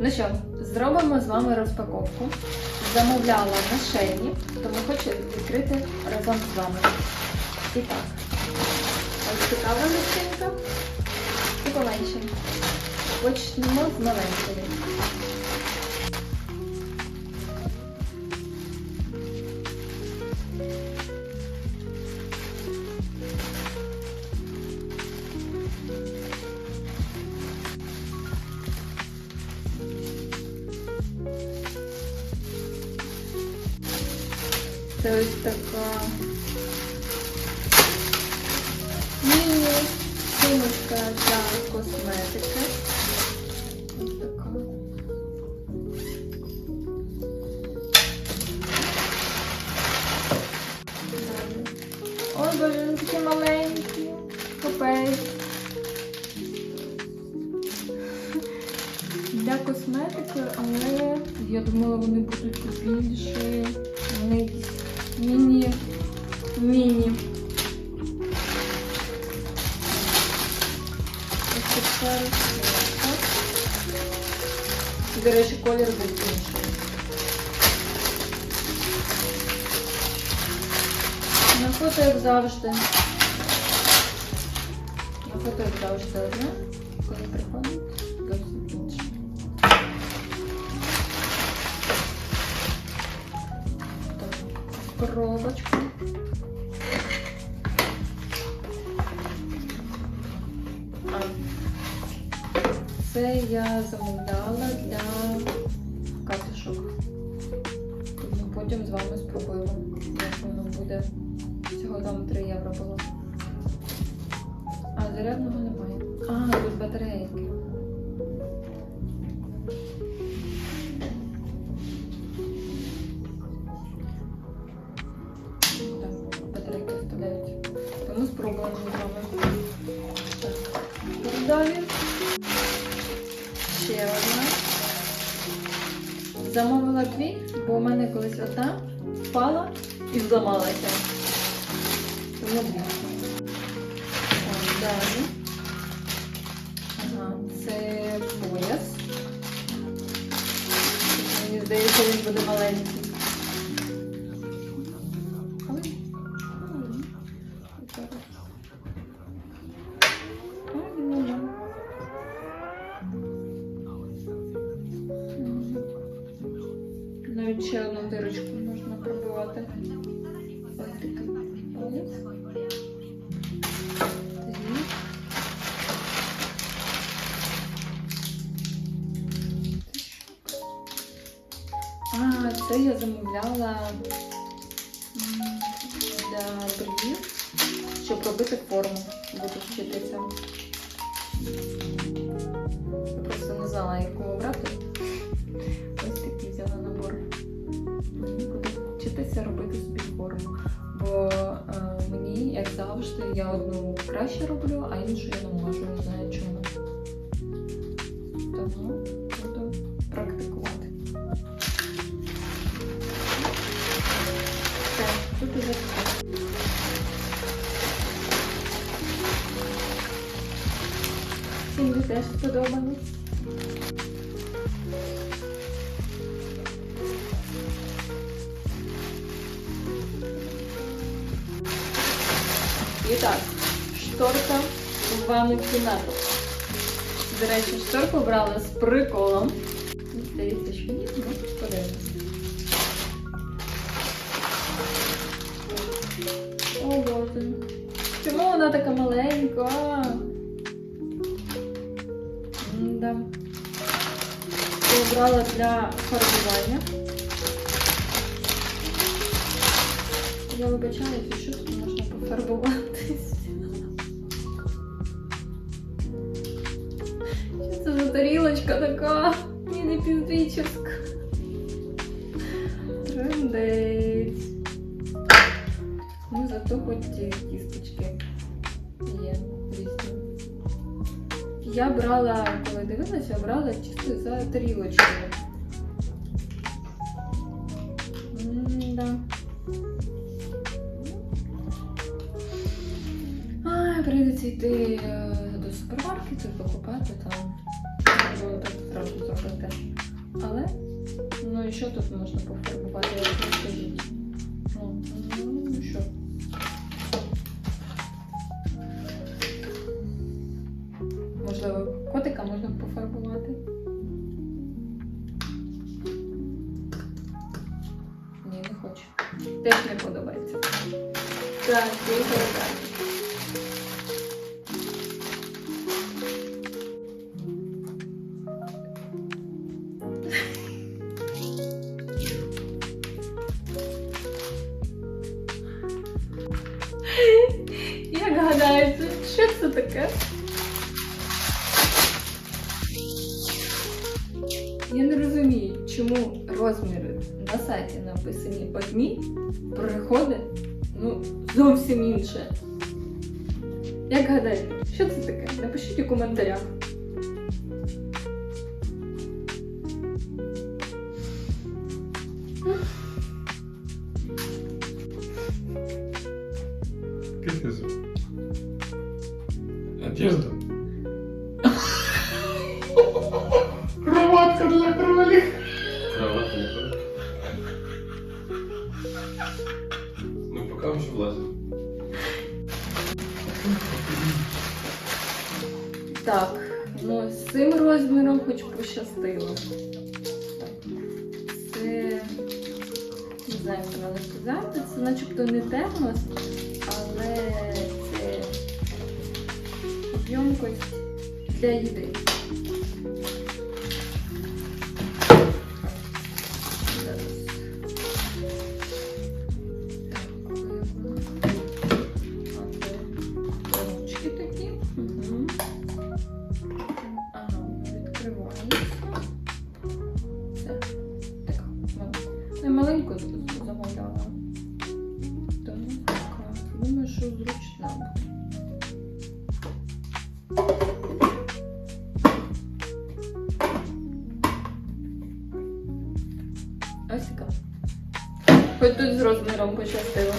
Ну що, зробимо з вами розпаковку. Замовляла на шейні, тому хочу відкрити разом з вами. І так, ось цікава величинка і поменше. Почнемо з маленької. Це ось така міні-сумочка для косметики. Розкладка. До речі, колір був інший. На фото, як завжди. На фото, як завжди, одне. Коли приходить, зовсім інше. Так, коробочка. Я замовляла і зламалася. Тому дві. Так, далі. Ага, це пояс. Мені А, це я замовляла для брів, щоб робити форму. Буду вчитися. Я просто не знала, яку обрати. Ось такий взяла набор. Буду вчитися робити собі форму. Бо е, мені, як завжди, я одну краще роблю, а іншу я не можу, не знаю чому. Теж сподобались. І так, шторка в ванну кімнату. До речі, шторку брала з приколом. Здається, що ні, ну подивимось. О боже. Чому вона така маленька? Обрала для фарбування. Я вибачаюся, що тут можна пофарбуватись. Що це за тарілочка така? Ні, не півдвічівська. Трендець. Ну, зато хоч ті кісточки є різні. Я брала, коли дивилася, брала чисто за тарілочкою. М-да. Ай, прийдеться йти е, до супермаркету і покупати там. Було так зразу зробити. Ну і що тут можна пофарбувати, ну Теж не подобається. Так, поїхали далі. Як гадаєте, що це таке? Я не розумію, чому розміри на сайті написані одні, приходить ну, зовсім інше. Як гадаєте, що це таке? Напишіть у коментарях. Це начебто не термос, але це ємкость для їди. Що зручна. Ось така. Хоч тут з розміром пощастило.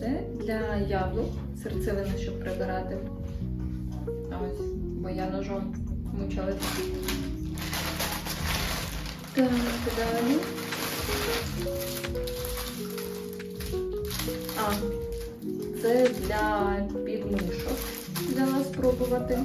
Це для яблук, серцевини, щоб прибирати. Ось, бо я ножом мучилась. Так, далі. А, це для підмішок. Взяла спробувати.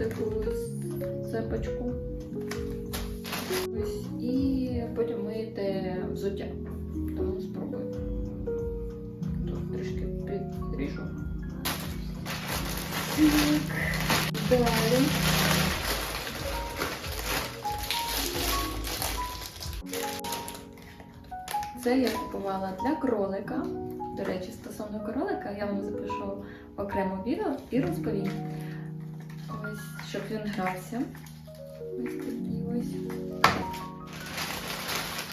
Таку ось цепочку. Ось, і потім миєте взуття. Тому спробуйте. Тут трішки підріжу. Далі. Це я купувала для кролика. До речі, стосовно кролика, я вам запишу окремо відео і розповім. Ось, щоб він грався. Ось такі ось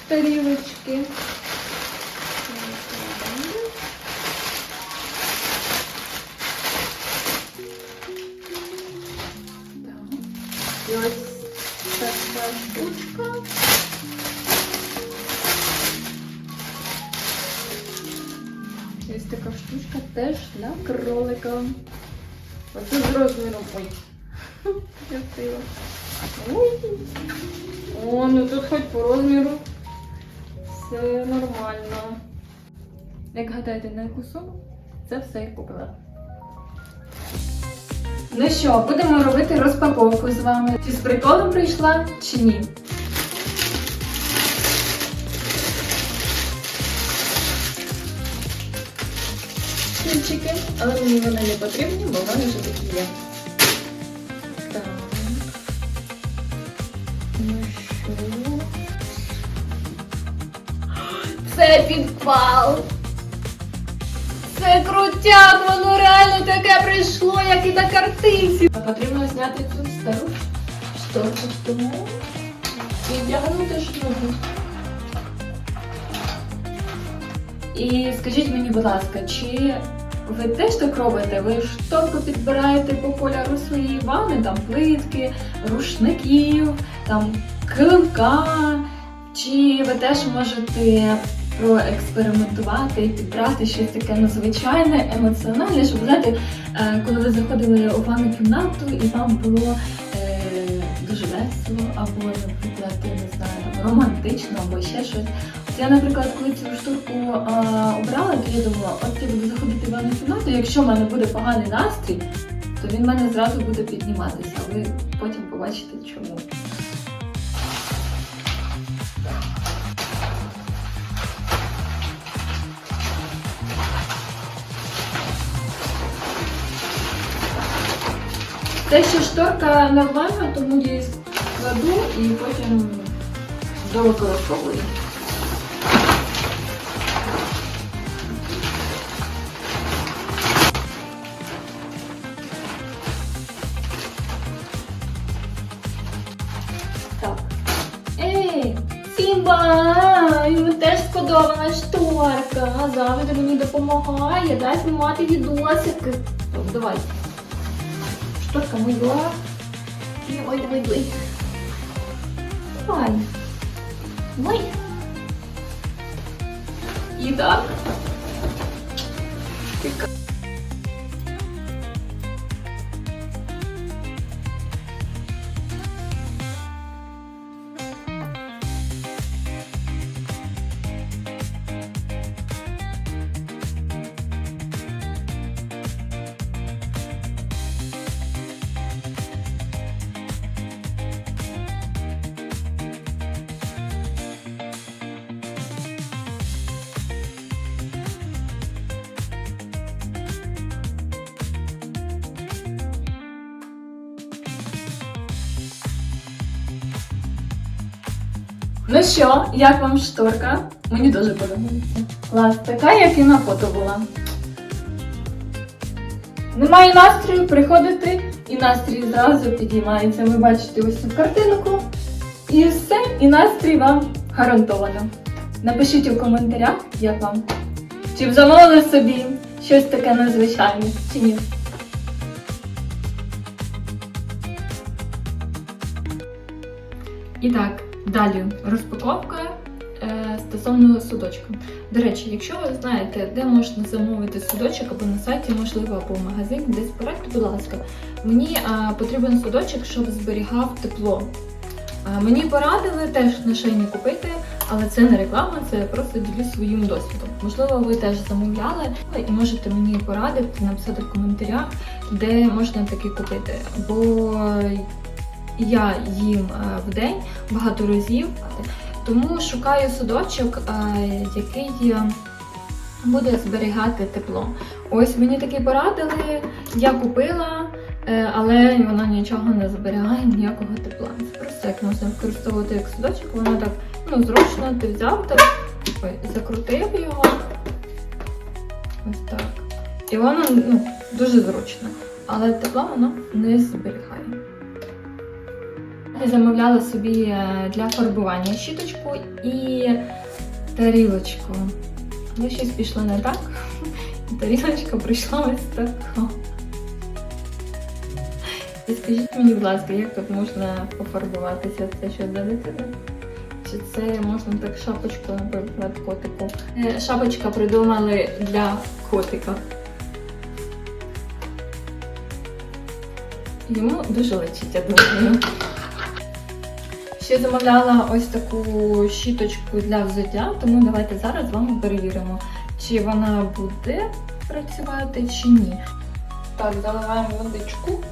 тарілочки. І ось така штучка. Ось така штучка теж для кролика. Оце з розміром. Ой. Ой. О, ну тут хоч по розміру. Все нормально. Як гадаєте, на яку суму? Це все я купила. Ну що, будемо робити розпаковку з вами. Чи з приколом прийшла, чи ні? Кільчики, але мені вони не потрібні, бо в мене вже такі є. Це підпал! Це крутяк! воно реально таке прийшло, як і на картинці. Потрібно зняти цю стару шторку, тому і вдягнути шнурку. І скажіть мені, будь ласка, чи ви теж так робите? Ви шторку підбираєте по кольору своєї ванни, там плитки, рушників, там килимка, чи ви теж можете проекспериментувати і підбрати щось таке надзвичайне, емоціональне, щоб знаєте, е, коли ви заходили у ванну кімнату і вам було е, дуже весело, або, наприклад, я не знаю, романтично, або ще щось. От я, наприклад, коли цю штуку а, обрала, то я думала, от я буду заходити в ванну кімнату, якщо в мене буде поганий настрій, то він в мене зразу буде підніматися. а Ви потім побачите чому. Це ще шторка нормальна, тому її складу і потім довикористовую. Так. Ей, Сімба! Йому теж сподобалась шторка. Завжди мені допомагає, дай знімати відосики. Так, давай. Шторка моя. Ой, давай, давай. Давай. Ой. І так. Тика. Ну що, як вам шторка? Мені дуже подобається. Клас, така, як і на фото була. Немає настрою, приходите, і настрій зразу підіймається. Ви бачите ось цю картинку. І все, і настрій вам гарантовано. Напишіть у коментарях, як вам. Чи б замовили собі щось таке незвичайне, чи ні. І так, далі розпаковка е, стосовно судочка. До речі, якщо ви знаєте, де можна замовити судочок або на сайті, можливо, або в магазині, десь порадьте, будь ласка, мені е, потрібен судочок, щоб зберігав тепло. Е, мені порадили теж на шейні купити, але це не реклама, це я просто ділюсь своїм досвідом. Можливо, ви теж замовляли і можете мені порадити, написати в коментарях, де можна таке купити. Бо я їм е, в день багато разів, тому шукаю судочок, е, який е, буде зберігати тепло. Ось мені такий порадили, я купила, але вона нічого не зберігає, ніякого тепла. Це просто як можна використовувати як судочок, воно так ну, зручно, ти взяв так, закрутив його. Ось так. І воно ну, дуже зручно, але тепло воно не зберігає. Я замовляла собі е, для фарбування щіточку і тарілочку. Але щось пішло не так. І тарілочка прийшла ось така. І скажіть мені, будь ласка, як тут можна пофарбуватися? Це що для дитини? Чи це можна так шапочку, наприклад, котику? Е, Шапочка придумали для котика. Йому дуже личить, я думаю. Ще замовляла ось таку щіточку для взуття, тому давайте зараз з вами перевіримо, чи вона буде працювати чи ні. Так, заливаємо водичку.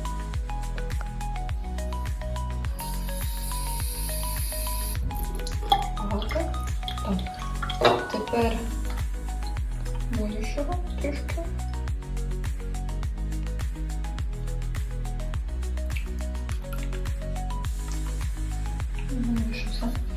Моющого. Так.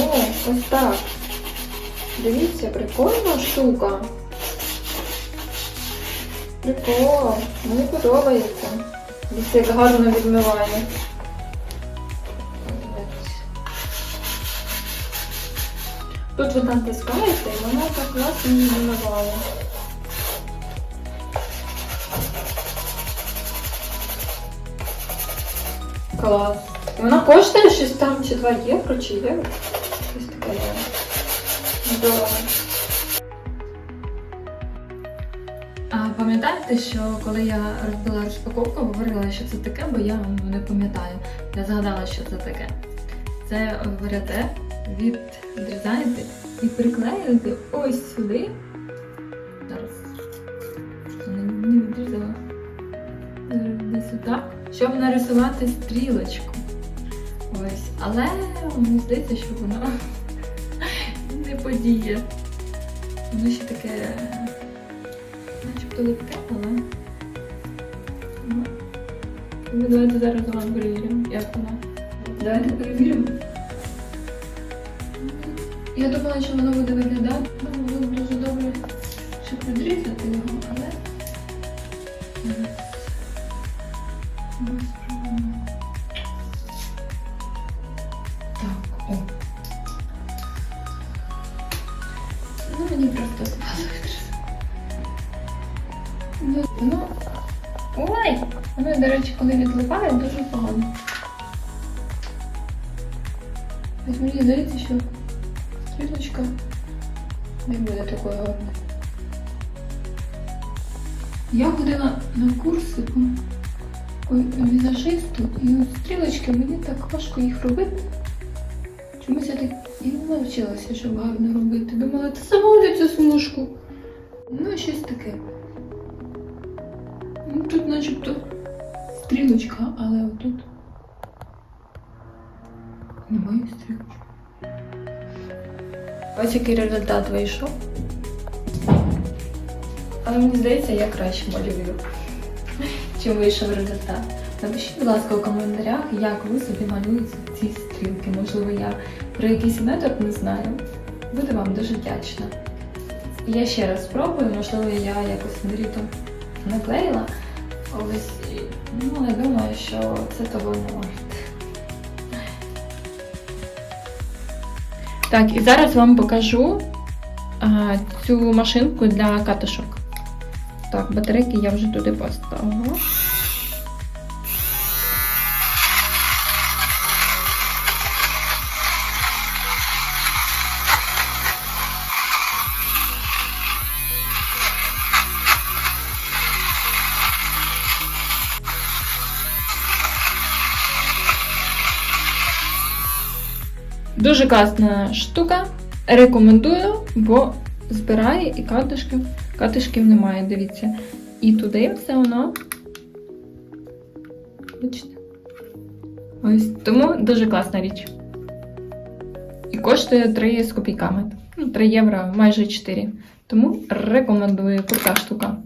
О, ось так. Дивіться, прикольна штука. Прикол, мені подобається. Дивіться, як гарно відмиває. Тут ви натискаєте, і воно так класно відмиває. Клас. І Вона коштує щось там чи 2 євро, чи євро. А пам'ятаєте, що коли я робила розпаковку, говорила, що це таке, бо я не пам'ятаю. Я згадала, що це таке. Це берете, відрізаєте і приклеюєте ось сюди. Зараз не, відрізала. Десь отак, щоб нарисувати стрілочку. Ось. Але мені здається, що воно не подіє. Воно ще таке начебто липке, але. Ну, давайте зараз вам перевіримо, як воно. Давайте перевіримо. Я думала, що воно буде виглядати. Ну, буде дуже добре, щоб підрізати його, але. Я ходила на курси по візажисту, і стрілочки мені так важко їх робити. Чомусь я так і не навчилася, щоб гарно робити. Думала, та замовлю цю смужку. Ну, щось таке. Ну, тут начебто стрілочка, але отут немає стрілочки. Ось який результат вийшов. Але мені здається, я краще малюю, чим вийшов результат. Напишіть, будь ласка, у коментарях, як ви собі малюєте ці стрілки. Можливо, я про якийсь метод не знаю. Буду вам дуже вдячна. Я ще раз спробую, можливо, я якось мрітом наклеїла. Ось, ну, але думаю, що це того не варте. Так, і зараз вам покажу а, цю машинку для катушок. Так, батарейки я вже туди поставила. Дуже класна штука. Рекомендую, бо збирає і катишків. Катишків немає, дивіться. І туди все воно. Бачите? Ось тому дуже класна річ. І коштує 3 з копійками. Ну, 3 євро, майже 4. Тому рекомендую крута штука.